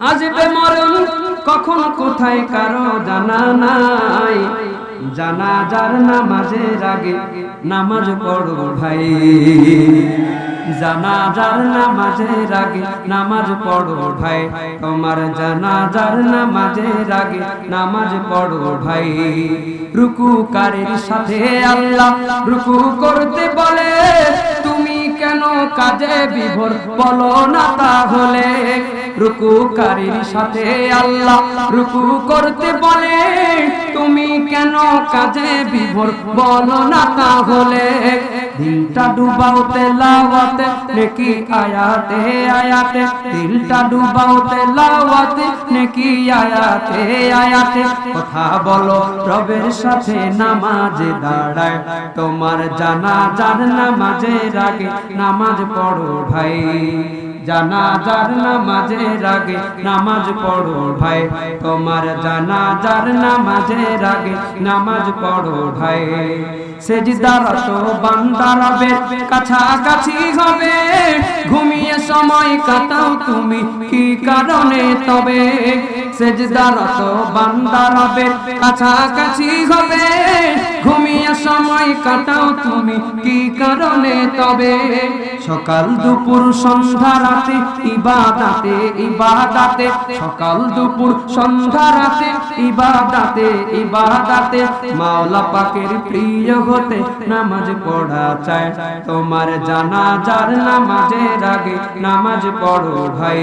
আসবে মরণ কখন কোথায় কারও জানা নাই। জানা জানাজার নামাজের আগে নামাজ পড়ো ভাই। জানাজার নামাজের আগে নামাজ পড়ো ভাই। তোমার জানাজার নামাজের আগে নামাজ পড়ো ভাই। রুকুকারীর সাথে আল্লাহ রুকু করতে বলে, তুমি কেন কাজে বিভোর বলো না তাহলে রুকুকারীর সাথে আল্লাহ রুকু করতে বলে। কেন কাজে বিভোর? বলো না তাহলে। দিলটা ডুবাওতে, লাওয়াতে, নেকি আয়াতে আয়াতে। দিলটা ডুবাওতে, লাওয়াতে, নেকি আয়াতে আয়াতে। কথা বলো, রবের সাথে নামাজে দাঁড়ায়। তোমার জানা, জান নামাজের আগে নামাজ পড়ো ভাই। জানাজার নামাজের আগে নামাজ পড়ো ভাই। তোমার জানাজার নামাজের আগে নামাজ পড়ো ভাই। ঘুমিয়ে সময় কাটাও তুমি কি কারণে? তবে কাছাকাছি হবে। ঘুমিয়ে সময় কাটাও তুমি কি কারণে? তবে সকাল দুপুর সন্ধ্যা রাতে ইবাদাতে ইবাদাতে। সকাল দুপুর সন্ধ্যা রাতে ইবাদাতে ইবাদাতে। মাওলা পাকের প্রিয় হতে নামাজ পড়া চায় তোমার জানাজার নামাজের আগে নামাজ পড়ো ভাই।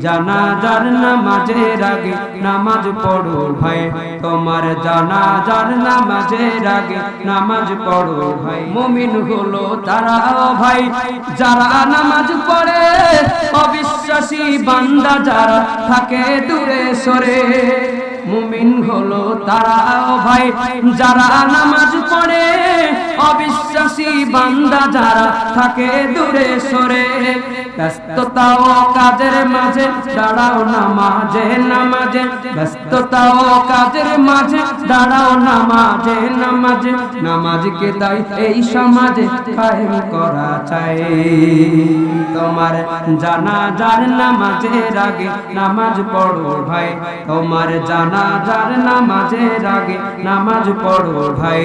জানাজার নামাজের আগে নামাজ পড়ো ভাই। তোমার জানাজার নামাজের আগে নামাজ পড়ো ভাই। মুমিন হলো তারা ভাই, যারা নামাজ পড়ে, অবিশ্বাসী বান্দা যারা থাকে দূরে সরে। মুমিন হলো তারা ভাই যারা নামাজ পড়ে অবিশ্বাসী বান্দা যারা থাকে দূরে সরে, ব্যস্ততা ও কাজের মাঝে দাঁড়াও নামাজে নামাজে। ব্যস্ততা ও কাজের মাঝে দাঁড়াও নামাজে নামাজে। নামাজকে তাই এই সমাজে কায়েম করা চাই। তোমার জানাজার নামাজের আগে নামাজ পড়ো ভাই। তোমার জানাজার নামাজের আগে নামাজ পড়ো ভাই।